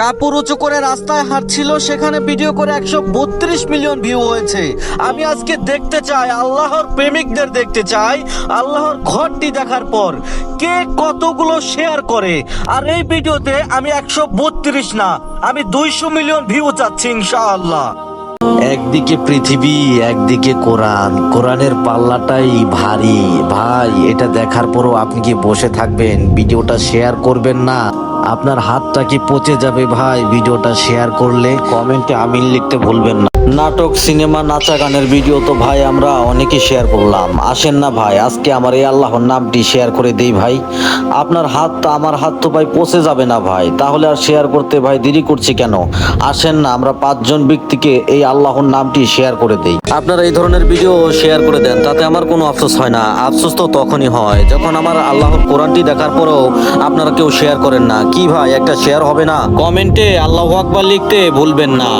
কাপড় উঁচু করে রাস্তায় হাঁটছিল, সেখানে ভিডিও করে একশো বত্রিশ মিলিয়ন ভিউ হয়েছে। আমি আজকে দেখতে চাই, আল্লাহর প্রেমিকদের দেখতে চাই, আল্লাহর ঘরটি দেখার পর কে কতগুলো শেয়ার করে। আর এই ভিডিওতে আমি একশো বত্রিশ না, আমি দুইশো মিলিয়ন ভিউ চাচ্ছি ইনশাআল্লাহ। একদিকে পৃথিবী, একদিকে কোরআন। কোরআনের পাল্লাটাই ভারী। ভাই, এটা দেখার পরও আপনি কি বসে থাকবেন? ভিডিওটা শেয়ার করবেন না? আপনার হাতটা কি পচে যাবে ভাই? ভিডিওটা শেয়ার করলে কমেন্টে আমিন লিখতে ভুলবেন না। নাটক, সিনেমা নাচা গানের ভিডিও তো ভাই আমরা অনেকে শেয়ার করলাম। আসেন না ভাই, আজকে আমার এই আল্লাহর নামটি শেয়ার করে দেই ভাই। আপনার হাত আমার হাত তো ভাই পচে যাবে না ভাই। তাহলে আর শেয়ার করতে ভাই দেরি করছি কেন? আসেন না, আমরা পাঁচজন ব্যক্তিকে এই আল্লাহর নামটি শেয়ার করে দেই। আপনারা এই ধরনের ভিডিও শেয়ার করে দেন, তাতে আমার কোনো আফসোস হয় না। আফসোস তো তখনই হয় যখন আমার আল্লাহর কোরআনটি দেখার পরেও আপনারা কেউ শেয়ার করেন না। কি ভাই, একটা শেয়ার হবে না? কমেন্টে আল্লাহ আকবার লিখতে ভুলবেন না।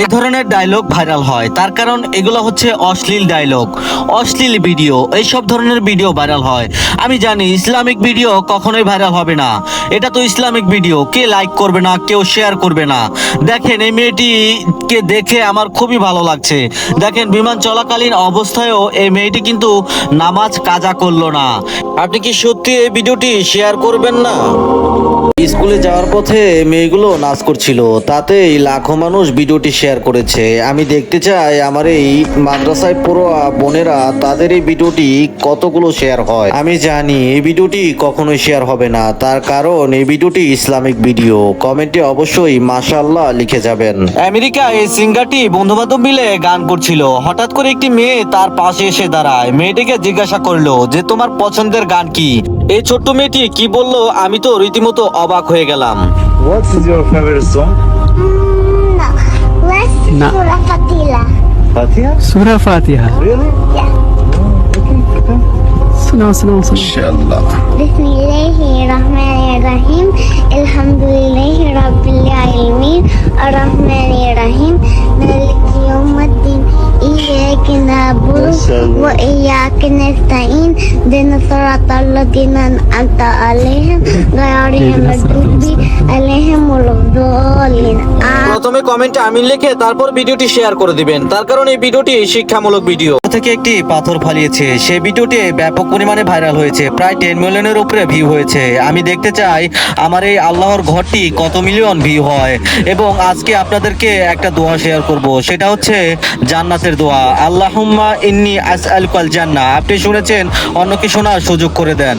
এই ধরনের ডায়লগ ভাইরাল হয়। তার কারণ এগুলো হচ্ছে অশ্লীল ডায়লগ অশ্লীল ভিডিও এই সব ধরনের ভিডিও ভাইরাল হয়। আমি জানি, ইসলামিক ভিডিও কখনোই ভাইরাল হবে না। এটা তো ইসলামিক ভিডিও কে লাইক করবে না, কেউ শেয়ার করবে না। দেখেন, এই মেয়েটিকে দেখে আমার খুবই ভালো লাগছে। দেখেন, বিমান চলাকালীন অবস্থায়ও এই মেয়েটি কিন্তু নামাজ কাজা করল না। আপনি কি সত্যি এই ভিডিওটি শেয়ার করবেন না? স্কুলে যাওয়ার পথে মেয়েগুলো নাচ করছিল, তাতেই লাখো মানুষ ভিডিওটি শেয়ার করেছে। আমি দেখতে চাই আমার এই মাদ্রাসায় পড়োয়া বোনেরা তাদের এই ভিডিওটি কতগুলো শেয়ার হয়। আমি জানি এই ভিডিওটি কখনোই শেয়ার হবে না, তার কারণ এই ভিডিওটি ইসলামিক ভিডিও। কমেন্টে অবশ্যই মাশাআল্লাহ লিখে যাবেন। আমেরিকা এই সিঙ্গারটি বন্ধু বান্ধব মিলে গান করছিল। হঠাৎ করে একটি মেয়ে তার পাশে এসে দাঁড়ায়। মেয়েটিকে জিজ্ঞাসা করল যে, তোমার পছন্দের গান কি? এই ছোট্ট মেয়েটি কি বলল, আমি তো রীতিমতো অবাক হয়ে গেলাম What is your favorite song? No. Let's No. Surah Fatila. Fatiha? Surah Fatiha. Really? Yeah. Okay, okay. Suno, suno, suno. نعبد وإياك نستعين اهدنا الصراط الذين أنعمت عليهم غير المغضوب عليهم ولا الضالين آمين প্রথমে কমেন্টে আমিন লিখে তারপর ভিডিওটি শেয়ার করে দিবেন। তার কারণ এই ভিডিওটি শিক্ষামূলক ভিডিও থেকে একটি পাথর ফালিয়েছে। সেই ভিডিওটি ব্যাপক পরিমাণে ভাইরাল হয়েছে। প্রায় টেন মিলিয়নের উপরে ভিউ হয়েছে। আমি দেখতে চাই আমার এই আল্লাহর ঘরটি কত মিলিয়ন ভিউ হয়। এবং আজকে আপনাদেরকে একটা দোয়া শেয়ার করব। সেটা হচ্ছে জান্নাতের দোয়া। আল্লাহুম্মা ইন্নি আসআলুকাল জান্না আপনি শুনেছেন, অন্যকে শোনার সুযোগ করে দেন।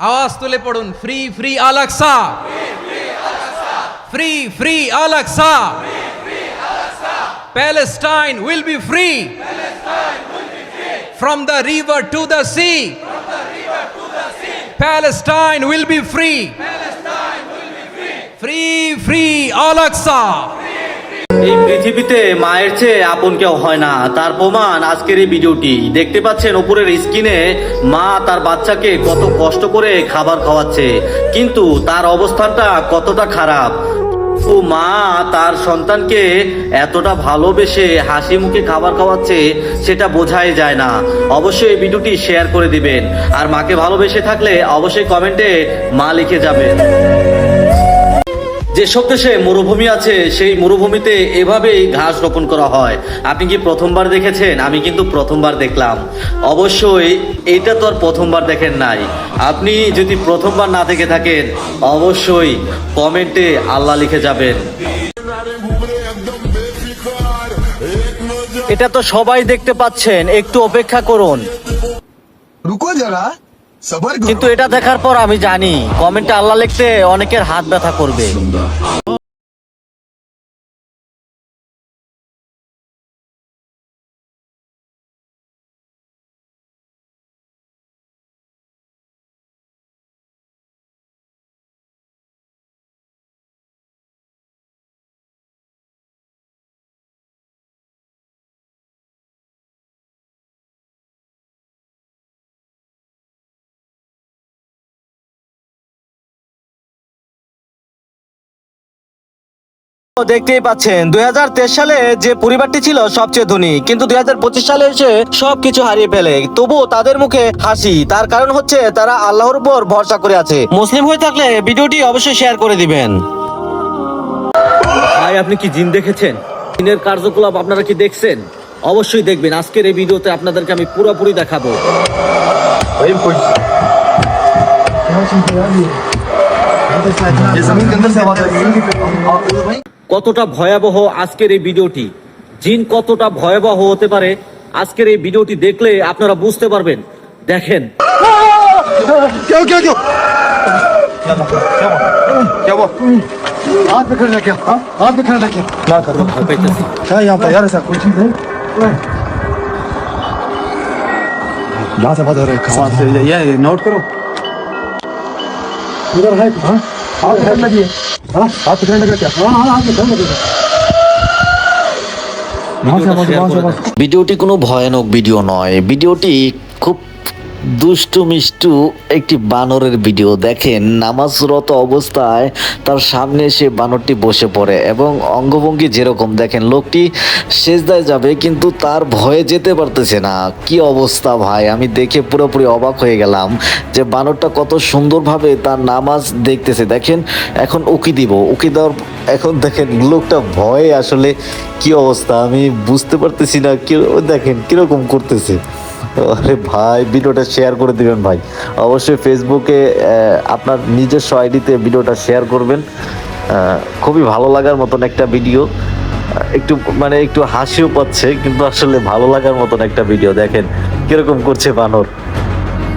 আওয়াজ তুলে পড়ুন free free Al Aqsa free free Al Aqsa Palestine will be free from the river to the sea Palestine will be free free free Al Aqsa এই পৃথিবীতে মায়ের চেয়ে আপন কেউ হয় না। তার প্রমাণ আজকের এই ভিডিওটি। দেখতে পাচ্ছেন উপরের স্ক্রিনে মা তার বাচ্চাকে কত কষ্ট করে খাবার খাওয়াচ্ছে, কিন্তু তার অবস্থানটা কতটা খারাপ। ও মা তার সন্তানকে এতটা ভালোবেসে হাসি মুখে খাবার খাওয়াচ্ছে, সেটা বোঝাই যায় না। অবশ্যই এই ভিডিওটি শেয়ার করে দিবেন। আর মাকে ভালোবেসে থাকলে অবশ্যই কমেন্টে মা লিখে যাবেন। যেসব দেশে মরুভূমি আছে, সেই মরুভূমিতে এভাবেই ঘাস রোপণ করা হয়। আপনি কি প্রথমবার দেখেছেন? আমি কিন্তু প্রথমবার দেখলাম। অবশ্যই এটা তো আর প্রথমবার দেখেন নাই। আপনি যদি প্রথমবার না দেখে থাকেন, অবশ্যই কমেন্টে আল্লাহ লিখে যাবেন। এটা তো সবাই দেখতে পাচ্ছেন। একটু অপেক্ষা করুন। রুকো যারা। কিন্তু এটা দেখার পর আমি জানি কমেন্টে আল্লাহ লিখতে অনেকের হাত ব্যথা করবে। দেখতেই পাচ্ছেন দুই সালে যে পরিবারটি ছিল সবচেয়ে ধনী কিন্তু দুই সালে এসে সবকিছু হারিয়ে ফেলে তবুও তাদের মুখে হাসি তার কারণ হচ্ছে তারা আল্লাহর উপর ভরসা করে আছে মুসলিম হয়ে থাকলে ভিডিওটি অবশ্যই শেয়ার করে দিবেন ভাই আপনি কি জিন দেখেছেন জিনের কার্যকলাপ আপনারা কি দেখছেন অবশ্যই দেখবেন আজকের এই ভিডিওতে আপনাদেরকে আমি পুরোপুরি দেখাবো ये जमीन के अंदर से आवाज आ रही है কতটা ভয়াবহ আজকের এই ভিডিওটি জিন কতটা ভয়াবহ হতে পারে আজকের এই ভিডিওটি দেখলে আপনারা বুঝতে পারবেন দেখেন क्या क्या क्या क्या हुआ हाथ में खड़ा क्या हाँ? हाथ में खड़ा क्या ना करो ভয় পাইতেছি क्या यहाँ पर यार ऐसा कोई चीज है यहाँ से आवाज आ रहा है कहाँ से ये ये नोट करो उधर है हाँ हाथ में लगी है ಹತ್ತು ಗಂಟೆಗೆ ভিডিওটি কোনো ভয়ানক ভিডিও নয়। ভিডিওটি দুষ্টু মিষ্টু একটি বানরের ভিডিও দেখেন। নামাজরত অবস্থায় তার সামনে এসে বানরটি বসে পড়ে এবং অঙ্গভঙ্গি যেরকম দেখেন, লোকটি সেজদায় যাবে কিন্তু তার ভয়ে যেতে পারতেছে না। কি অবস্থা ভাই? আমি দেখে পুরোপুরি অবাক হয়ে গেলাম যে বানরটা কত সুন্দরভাবে তার নামাজ দেখতেছে। দেখেন, এখন উকি দিব। উকি দেওয়ার এখন দেখেন, লোকটা ভয়ে আসলে কি অবস্থা? আমি বুঝতে পারতেছি না। দেখেন, কীরকম করতেছে? আরে ভাই, ভিডিওটা শেয়ার করে দিবেন ভাই। অবশ্যই ফেসবুকে আপনার নিজস্ব আইডিতে ভিডিওটা শেয়ার করবেন। খুবই ভালো লাগার মতন একটা ভিডিও একটু মানে একটু হাসিও পাচ্ছে, কিন্তু আসলে ভালো লাগার মতন একটা ভিডিও দেখেন। কীরকম করছে বানর।